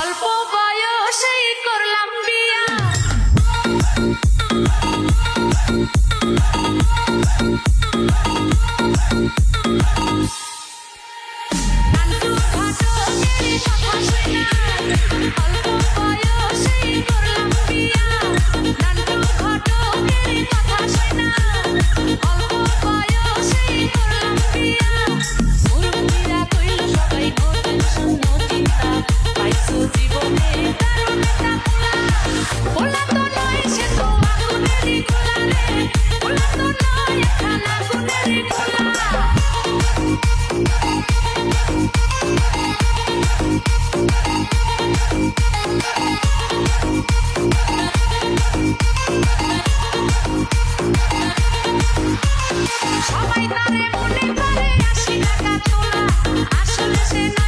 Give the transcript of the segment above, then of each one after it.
অল্প বয়সেই করলাম বিয়া। সবাই তারে মনে করে আসি টাকা তোলা। আসলে সে না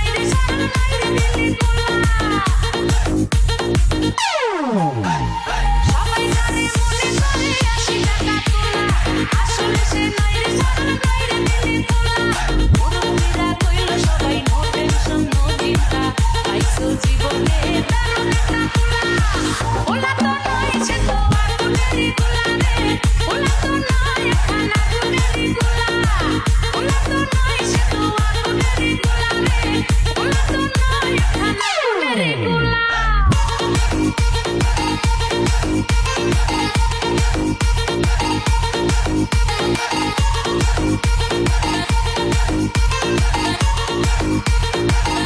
Thank you.